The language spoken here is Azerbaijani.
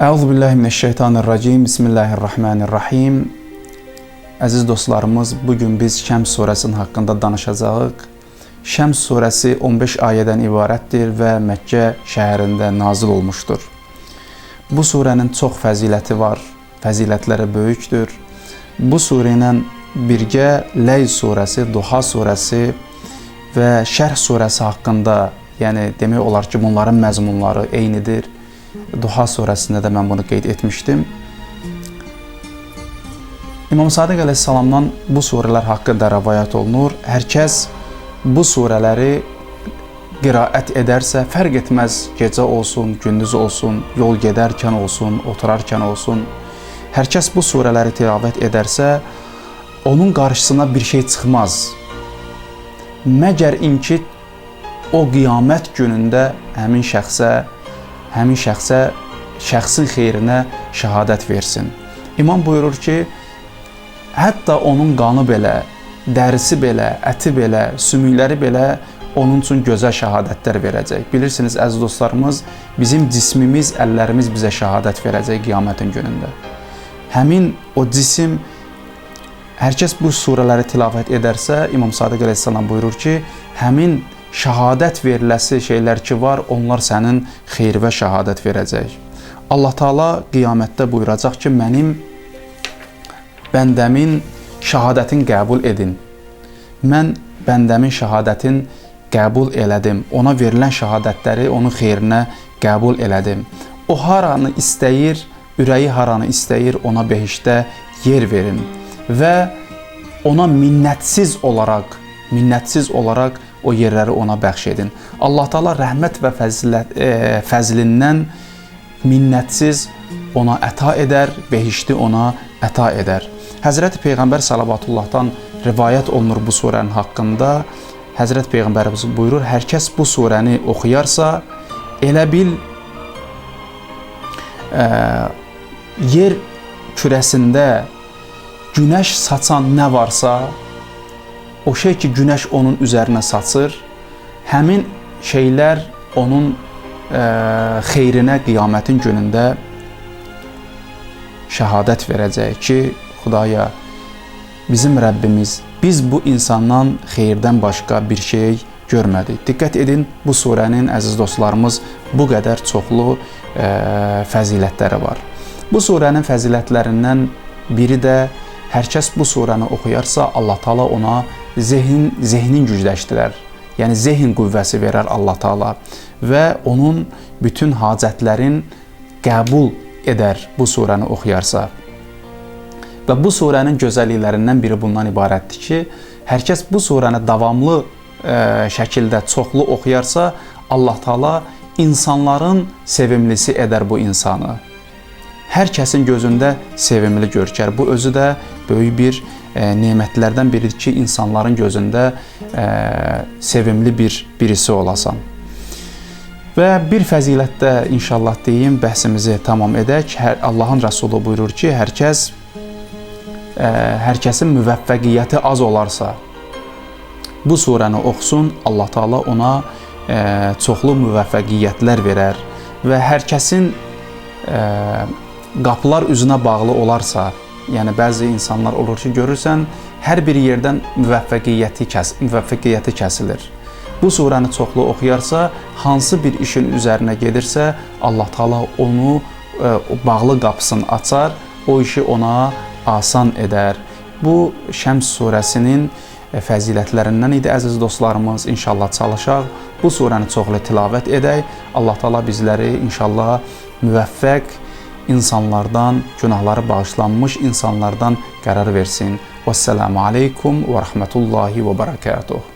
Əuzu billahi mineşşeytanirracim. Bismillahirrahmanirrahim. Əziz dostlarımız, bu gün biz Şəms surəsinin haqqında danışacağıq. Şəms surəsi 15 ayədən ibarətdir və Məkkə şəhərində nazil olmuşdur. Bu surənin çox fəziləti var, fəzilətləri böyükdür. Bu surə ilə birgə Leyl surəsi, Duha surəsi və Şərh surəsi haqqında, yəni demək olar ki, bunların məzmunları eynidir. Duha surəsində də mən bunu qeyd etmişdim. İmam Sadiq əleyhissalamdan bu surələr haqqında rəvayət olunur. Hər kəs bu surələri qiraət edərsə, fərq etməz gecə olsun, gündüz olsun, yol gedərkən olsun, oturarkən olsun. Hər kəs bu surələri tilavət edərsə, onun qarşısına bir şey çıxmaz. Məgər inki o qiyamət günündə həmin şəxsə həmin şəxsə şəxsin xeyrinə şəhadət versin. İmam buyurur ki, hətta onun qanı belə, dərisi belə, əti belə, sümükləri belə onun üçün gözəl şəhadətlər verəcək. Bilirsiniz əziz dostlarımız, bizim cismimiz, əllərimiz bizə şəhadət verəcək qiyamətin günündə. Həmin o cisim hər kəs bu surələri tilavət edərsə, İmam Sadiq əleyhissalam buyurur ki, həmin şəhadət veriləsi şeylər ki var, onlar sənin xeyirvə şəhadət verəcək. Allah Taala qiyamətdə buyuracaq ki, mənim bəndəmin şəhadətin qəbul edin. Mən bəndəmin şəhadətin qəbul elədim. Ona verilən şəhadətləri onun xeyrinə qəbul elədim. O haranı istəyir, ürəyi haranı istəyir, ona behişdə yer verin və ona minnətsiz olaraq, minnətsiz olaraq o yerləri ona bəxş edin. Allah Taala rəhmət və fəzilət e, fəzlindən minnətsiz ona əta edər, behişti ona əta edər. Həzrəti Peyğəmbər sallavatullahdan rivayət olunur bu surənin haqqında. Həzrət Peyğəmbərimiz buyurur, hər kəs bu surəni oxuyarsa, elə bil ə, yer kürəsində günəş saçan nə varsa, o şey ki, günəş onun üzərinə saçır, həmin şeylər onun ə, xeyrinə qiyamətin günündə şəhadət verəcək ki, Xudaya bizim Rəbbimiz biz bu insandan xeyirdən başqa bir şey görmədik. Diqqət edin, bu surənin əziz dostlarımız bu qədər çoxlu ə, fəzilətləri var. Bu surənin fəzilətlərindən biri də hər kəs bu surəni oxuyarsa, Allah Taala ona zehin zehnin gücləşdirər. Yəni zehin qüvvəsi verər Allah Taala və onun bütün hacətlərin qəbul edər bu surəni oxuyarsa. Və bu surənin gözəlliklərindən biri bundan ibarətdir ki, hər kəs bu surəni davamlı ə, e, şəkildə çoxlu oxuyarsa, Allah Taala insanların sevimlisi edər bu insanı. Hər kəsin gözündə sevimli görkər. Bu özü də böyük bir e, nemətlərdən biridir ki, insanların gözündə e, sevimli bir birisi olasan. Və bir fəzilətdə inşallah deyim, bəhsimizi tamam edək. Hər Allahın Rəsulu buyurur ki, hər kəs ə, hər kəsin müvəffəqiyyəti az olarsa, bu surəni oxusun, Allah Taala ona ə, çoxlu müvəffəqiyyətlər verər və hər kəsin ə, qapılar üzünə bağlı olarsa, Yəni bəzi insanlar olur ki, görürsən, hər bir yerdən müvəffəqiyyəti kəs müvəffəqiyyəti kəsilir. Bu surəni çoxlu oxuyarsa, hansı bir işin üzərinə gedirsə, Allah Taala onu ə, e, bağlı qapısını açar, o işi ona asan edər. Bu Şəms surəsinin e, fəzilətlərindən idi əziz dostlarımız. İnşallah çalışaq bu surəni çoxlu tilavət edək. Allah Taala bizləri inşallah müvəffəq insanlardan, günahları bağışlanmış insanlardan qərar versin. Vəssalamu aleykum və rəhmətullahi və bərəkatuhu.